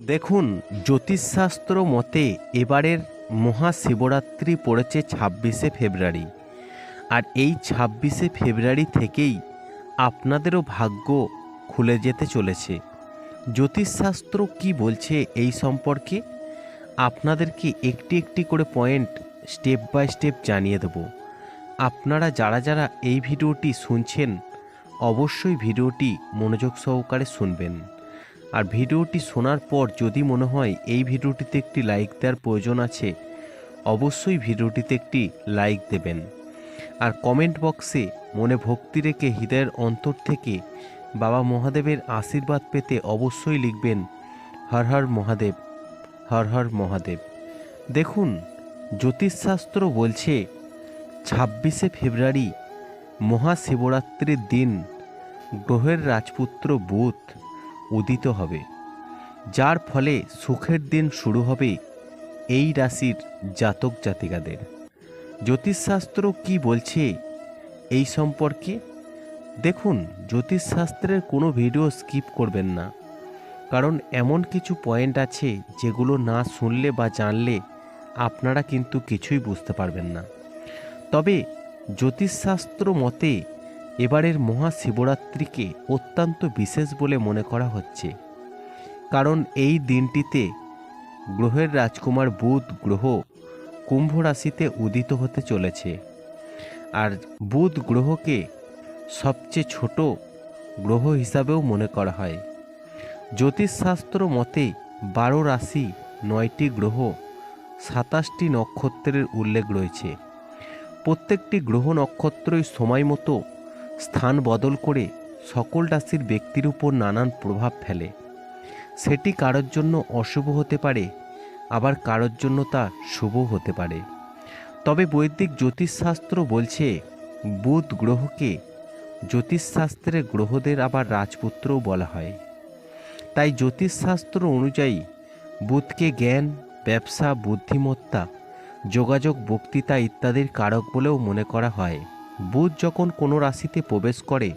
দেখুন, জ্যোতিষশাস্ত্র মতে এবারের মহাশিবরাত্রি পড়েছে ছাব্বিশে ফেব্রুয়ারি। আর এই ছাব্বিশে ফেব্রুয়ারি থেকেই আপনাদেরও ভাগ্য খুলে যেতে চলেছে। জ্যোতিষশাস্ত্র কি বলছে এই সম্পর্কে? আপনাদেরকে একটি একটি করে পয়েন্ট স্টেপ বাই স্টেপ জানিয়ে দেব। আপনারা যারা যারা এই ভিডিওটি শুনছেন, অবশ্যই ভিডিওটি মনোযোগ সহকারে শুনবেন। আর ভিডিওটি শোনার পর যদি মনে হয় এই ভিডিওটিতে একটি লাইক দেওয়ার প্রয়োজন আছে, অবশ্যই ভিডিওটিতে একটি লাইক দেবেন। আর কমেন্ট বক্সে মনে ভক্তি রেখে হৃদয়ের অন্তর থেকে বাবা মহাদেবের আশীর্বাদ পেতে অবশ্যই লিখবেন, হর হর মহাদেব, হর হর মহাদেব। দেখুন, জ্যোতিষশাস্ত্র বলছে, ছাব্বিশে ফেব্রুয়ারি মহাশিবরাত্রির দিন গ্রহের রাজপুত্র বুধ। উদিত হবে। যার ফলে সুখের দিন শুরু হবে এই রাশির জাতক জাতিকাদের। জ্যোতিষশাস্ত্র কি বলছে এই সম্পর্কে? দেখুন, জ্যোতিষশাস্ত্রের কোনো ভিডিও স্কিপ করবেন না। কারণ এমন কিছু পয়েন্ট আছে যেগুলো না শুনলে বা জানলে আপনারা কিন্তু কিছুই বুঝতে পারবেন না। তবে জ্যোতিষশাস্ত্র মতে এবারের মহাশিবরাত্রিকে অত্যন্ত বিশেষ বলে মনে করা হচ্ছে। কারণ এই দিনটিতে গ্রহের রাজকুমার বুধ গ্রহ কুম্ভ রাশিতে উদিত হতে চলেছে। আর বুধ গ্রহকে সবচেয়ে ছোট গ্রহ হিসাবেও মনে করা হয়। জ্যোতিষশাস্ত্র মতে বারো রাশি নয়টি গ্রহ সাতাশটি নক্ষত্রের উল্লেখ রয়েছে। প্রত্যেকটি গ্রহ নক্ষত্রই সময় মতো স্থান বদল করে সকল রাশির ব্যক্তির উপর নানান প্রভাব ফেলে। সেটি কারোর জন্য অশুভ হতে পারে, আবার কারোর জন্য তা শুভ হতে পারে। তবে বৈদিক জ্যোতিষশাস্ত্র বলছে, বুধ গ্রহকে জ্যোতিষশাস্ত্রে গ্রহদের আবার রাজপুত্রও বলা হয়। তাই জ্যোতিষশাস্ত্র অনুযায়ী বুধকে জ্ঞান, ব্যবসা, বুদ্ধিমত্তা, যোগাযোগ, বক্তৃতা ইত্যাদির কারক বলেও মনে করা হয়। বুধ যখন কোনো রাশিতে প্রবেশ করে,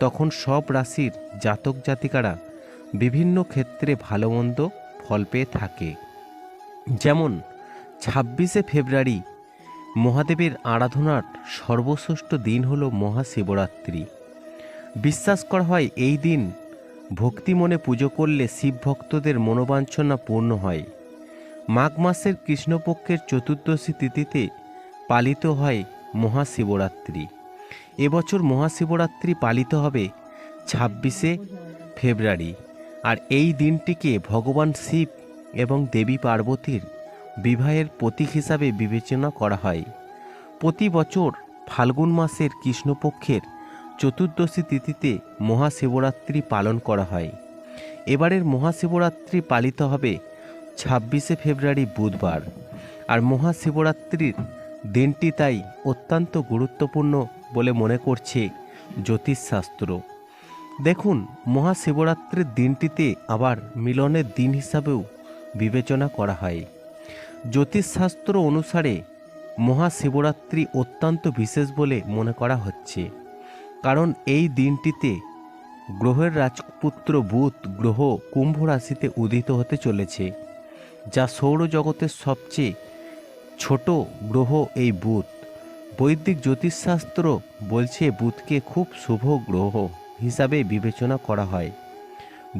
তখন সব রাশির জাতক জাতিকারা বিভিন্ন ক্ষেত্রে ভালো মন্দ ফল পেয়ে থাকে। যেমন, ছাব্বিশে ফেব্রুয়ারি, মহাদেবের আরাধনার সর্বশ্রেষ্ঠ দিন হল মহাশিবরাত্রি। বিশ্বাস করা হয় এই দিন ভক্তি মনে পুজো করলে শিব ভক্তদের মনোবাঞ্ছনা পূর্ণ হয়। মাঘ মাসের কৃষ্ণপক্ষের চতুর্দশী তিথিতে পালিত হয় মহাশিবরাত্রি। এবছর মহাশিবরাত্রি পালিত হবে ছাব্বিশে ফেব্রুয়ারি। আর এই দিনটিকে ভগবান শিব এবং দেবী পার্বতীর বিবাহের প্রতীক হিসাবে বিবেচনা করা হয়। প্রতি বছর ফাল্গুন মাসের কৃষ্ণপক্ষের চতুর্দশী তিথিতে মহাশিবরাত্রি পালন করা হয়। এবারের মহাশিবরাত্রি পালিত হবে ছাব্বিশে ফেব্রুয়ারি বুধবার। আর মহাশিবরাত্রির দিনটি তাই অত্যন্ত গুরুত্বপূর্ণ বলে মনে করছে জ্যোতিষশাস্ত্র। দেখুন, মহাশিবরাত্রির দিনটিতে আবার মিলনের দিন হিসাবেও বিবেচনা করা হয়। জ্যোতিষশাস্ত্র অনুসারে মহাশিবরাত্রি অত্যন্ত বিশেষ বলে মনে করা হচ্ছে। কারণ এই দিনটিতে গ্রহের রাজপুত্র বুধ গ্রহ কুম্ভ রাশিতে উদিত হতে চলেছে, যা সৌরজগতের সবচেয়ে ছোট গ্রহ এই বুধ। বৈদিক জ্যোতিষশাস্ত্র বলছে বুধকে খুব শুভ গ্রহ হিসাবে বিবেচনা করা হয়।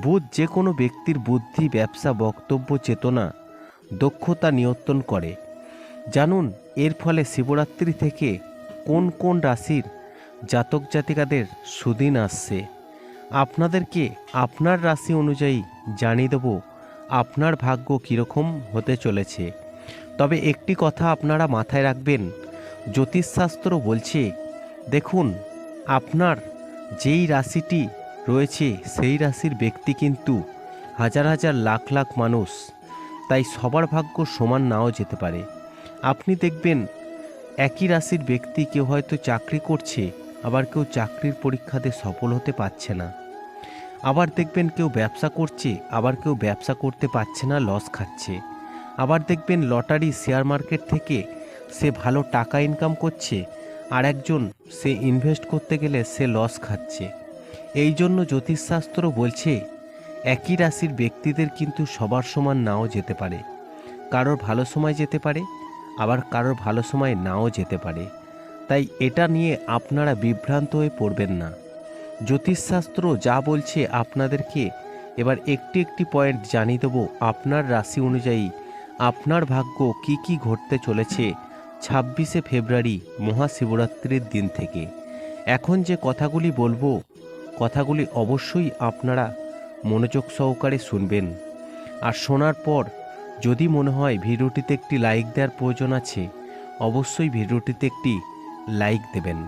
বুধ যে কোনো ব্যক্তির বুদ্ধি, ব্যবসা, বক্তব্য, চেতনা, দক্ষতা নিয়ন্ত্রণ করে। জানুন, এর ফলে শিবরাত্রি থেকে কোন কোন রাশির জাতক জাতিকাদের সুদিন আসছে? আপনাদেরকে আপনার রাশি অনুযায়ী জানিয়ে দেব, আপনার ভাগ্য কীরকম হতে চলেছে। তবে একটি কথা আপনারা মাথায় রাখবেন। জ্যোতিষশাস্ত্র বলছে, দেখুন, আপনার যেই রাশিটি রয়েছে, সেই রাশির ব্যক্তি কিন্তু হাজার হাজার লাখ লাখ মানুষ, তাই সবার ভাগ্য সমান নাও যেতে পারে। আপনি দেখবেন, একই রাশির ব্যক্তি কেউ হয়তো চাকরি করছে, আবার কেউ চাকরির পরীক্ষাতে সফল হতে পারছে না। আবার দেখবেন কেউ ব্যবসা করছে, আবার কেউ ব্যবসা করতে পারছে না, লস খাচ্ছে। আবার দেখবেন লটারি শেয়ার মার্কেট থেকে সে ভালো টাকা ইনকাম করছে, আর একজন সে ইনভেস্ট করতে গেলে সে লস খাচ্ছে। এই জন্য জ্যোতিষশাস্ত্র বলছে, একই রাশির ব্যক্তিদের কিন্তু সবার সমান নাও যেতে পারে। কারোর ভালো সময় যেতে পারে, আবার কারোর ভালো সময় নাও যেতে পারে। তাই এটা নিয়ে আপনারা বিভ্রান্ত হয়ে পড়বেন না। জ্যোতিষশাস্ত্র যা বলছে আপনাদেরকে, এবার একটি একটি পয়েন্ট জানিয়ে দেবো আপনার রাশি অনুযায়ী আপনার ভাগ্য কি কি ঘটতে চলেছে ছাব্বিশে ফেব্রুয়ারি মহাশিবরাত্রির দিন থেকে। এখন যে কথাগুলি বলব, কথাগুলি অবশ্যই আপনারা মনোযোগ সহকারে শুনবেন। আর শোনার পর যদি মনে হয় ভিডিওটিতে একটি লাইক দেওয়ার প্রয়োজন আছে, অবশ্যই ভিডিওটিতে একটি লাইক দেবেন।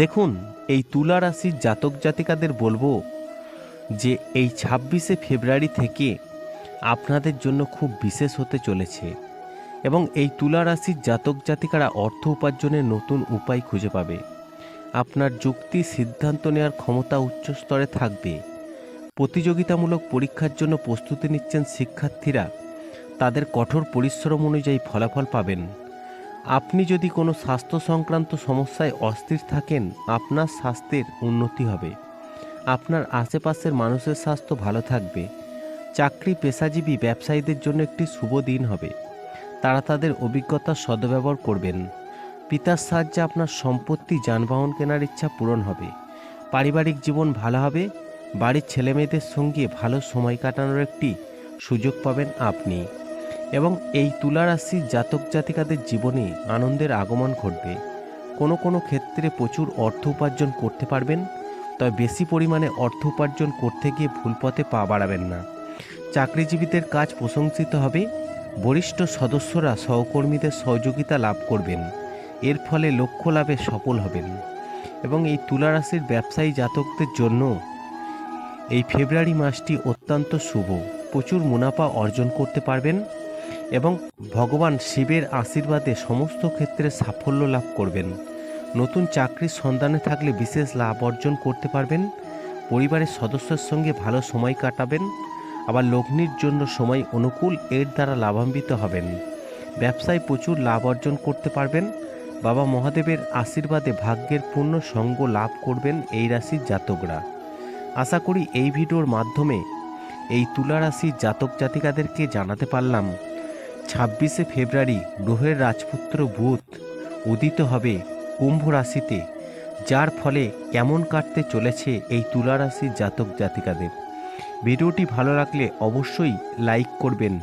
দেখুন, এই তুলা রাশির জাতক জাতিকাদের বলব যে এই ছাব্বিশে ফেব্রুয়ারি থেকে আপনাদের জন্য খুব বিশেষ হতে চলেছে এবং এই তুলা রাশির জাতক জাতিকারা অর্থ উপার্জনের নতুন উপায় খুঁজে পাবে। আপনার যুক্তি, সিদ্ধান্ত নেওয়ার ক্ষমতা উচ্চ স্তরে থাকবে। প্রতিযোগিতামূলক পরীক্ষার জন্য প্রস্তুতি নিচ্ছেন শিক্ষার্থীরা। তাদের কঠোর পরিশ্রম অনুযায়ী ফলাফল পাবেন। আপনি যদি কোনো স্বাস্থ্য সংক্রান্ত সমস্যায় অস্থির থাকেন, আপনার স্বাস্থ্যের উন্নতি হবে। আপনার আশেপাশের মানুষের স্বাস্থ্য ভালো থাকবে। চাকরি পেশাজীবী ব্যবসায়ীদের জন্য একটি শুভ দিন হবে। তারা তাদের অভিজ্ঞতার সদ্ব্যবহার করবেন। পিতার সাহায্যে আপনার সম্পত্তি, যানবাহন কেনার ইচ্ছা পূরণ হবে। পারিবারিক জীবন ভালো হবে। বাড়ির ছেলেমেয়েদের সঙ্গে ভালো সময় কাটানোর একটি সুযোগ পাবেন আপনি। এবং এই তুলা রাশির জাতক জাতিকাদের জীবনে আনন্দের আগমন ঘটবে। কোনো কোনো ক্ষেত্রে প্রচুর অর্থ উপার্জন করতে পারবেন, তবে বেশি পরিমাণে অর্থ উপার্জন করতে গিয়ে ভুল পথে পা বাড়াবেন না। চাকরিজীবীদের কাজ প্রশংসিত হবে, বরিষ্ঠ সদস্যরা সহকর্মীদের সহযোগিতা লাভ করবেন, এর ফলে লক্ষ্য লাভে সফল হবেন। এবং এই তুলা রাশির ব্যবসায়ী জাতকদের জন্য এই ফেব্রুয়ারি মাসটি অত্যন্ত শুভ। প্রচুর মুনাফা অর্জন করতে পারবেন এবং ভগবান শিবের আশীর্বাদে সমস্ত ক্ষেত্রে সাফল্য লাভ করবেন। নতুন চাকরির সন্ধানে থাকলে বিশেষ লাভ অর্জন করতে পারবেন, পরিবারের সদস্যের সঙ্গে ভালো সময় কাটাবেন আবার লগ্নির জন্য সময় অনুকূল এর দ্বারা লাভান্বিত হবেন। ব্যবসায় প্রচুর লাভ অর্জন করতে পারবেন। বাবা মহাদেবের আশীর্বাদে ভাগ্যের পূর্ণ সঙ্গ লাভ করবেন এই রাশির জাতকরা। আশা করি এই ভিডিওর মাধ্যমে এই তুলা রাশির জাতক জাতিকাদেরকে জানাতে পারলাম, ছাব্বিশে ফেব্রুয়ারি গ্রহের রাজপুত্র বুধ উদিত হবে কুম্ভ রাশিতে, যার ফলে কেমন কাটতে চলেছে এই তুলা রাশির জাতক জাতিকাদের। ভিডিওটি ভালো লাগলে অবশ্যই লাইক করবেন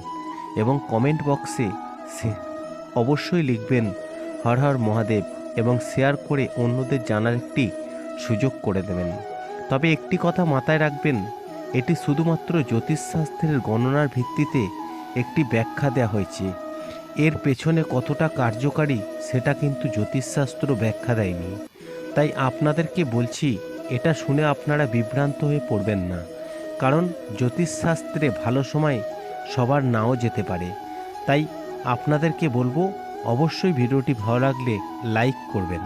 এবং কমেন্ট বক্সে অবশ্যই লিখবেন হর হর মহাদেব এবং শেয়ার করে অন্যদের জানার একটি সুযোগ করে দেবেন। তবে একটি কথা মাথায় রাখবেন, এটি শুধুমাত্র জ্যোতিষশাস্ত্রের গণনার ভিত্তিতে একটি ব্যাখ্যা দেওয়া হয়েছে। এর পেছনে কতটা কার্যকারী সেটা কিন্তু জ্যোতিষশাস্ত্র ব্যাখ্যা দেয়নি। তাই আপনাদেরকে বলছি, এটা শুনে আপনারা বিভ্রান্ত হয়ে পড়বেন না। কারণ জ্যোতিষশাস্ত্রে ভালো সময় সবার নাও যেতে পারে। তাই আপনাদেরকে বলব, অবশ্যই ভিডিওটি ভালো লাগলে লাইক করবেন।